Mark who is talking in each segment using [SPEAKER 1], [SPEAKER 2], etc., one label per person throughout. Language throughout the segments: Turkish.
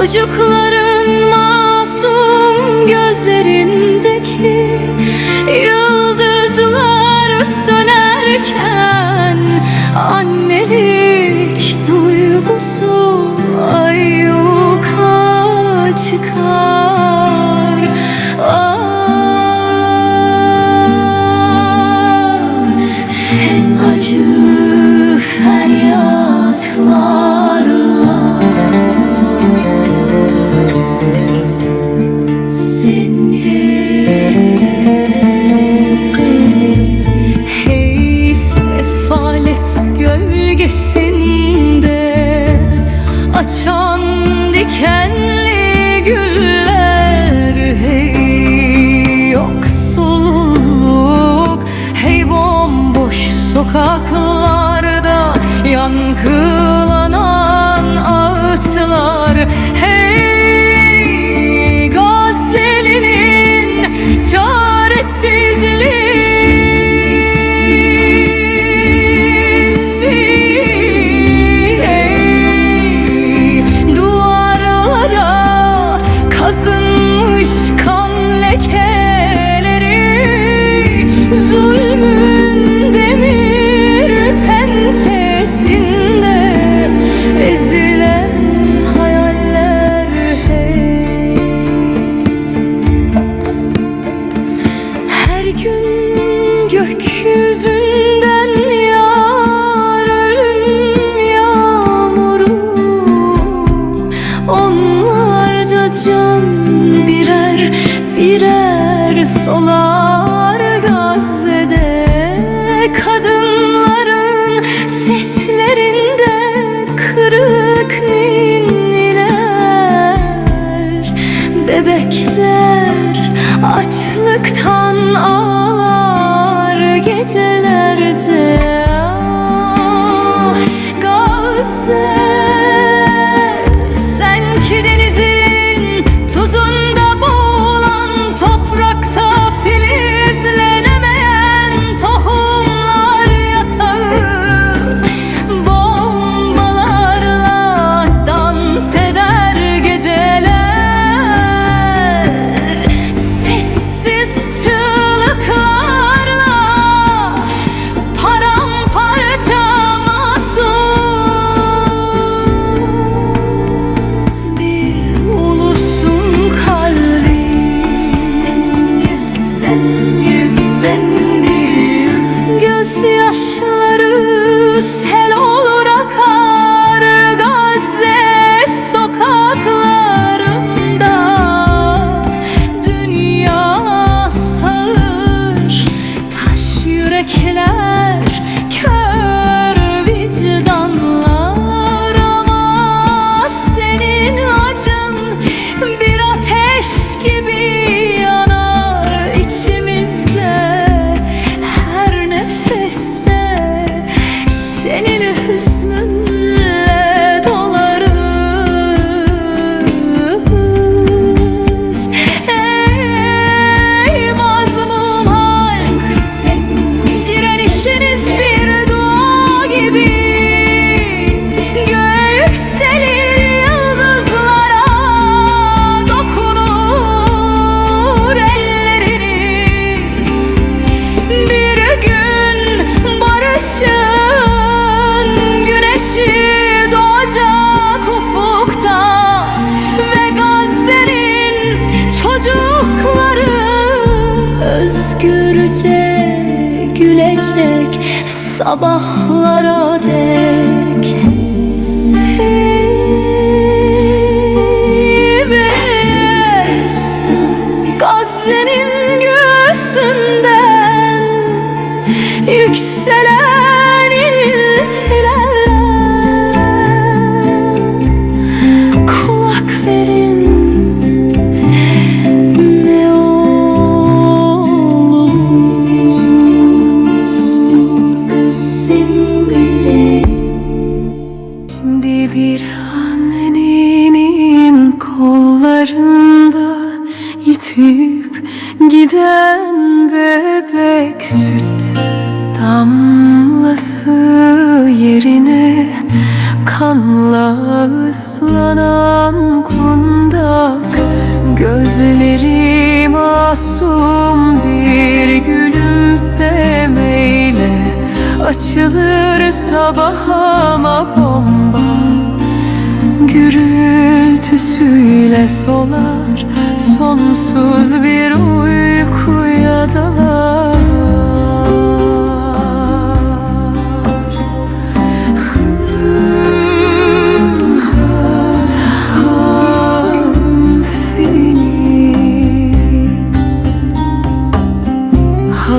[SPEAKER 1] Çocuklara gecelerce. çocukları Özgürce gülecek sabahlara dek. Biz Gazze'nin göğsünden yükselen süt damlası yerine Kanla ıslanan kundak. Gözleri masum bir gülümsemeyle Açılır sabah ama bomba. Gürültüsüyle solar sonsuz bir uyku.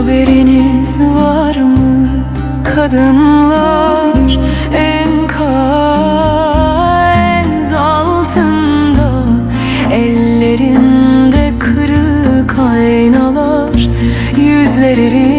[SPEAKER 1] Haberiniz var mı? Kadınlar enkaz altında Ellerinde kırık aynalar yüzleri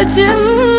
[SPEAKER 1] acın.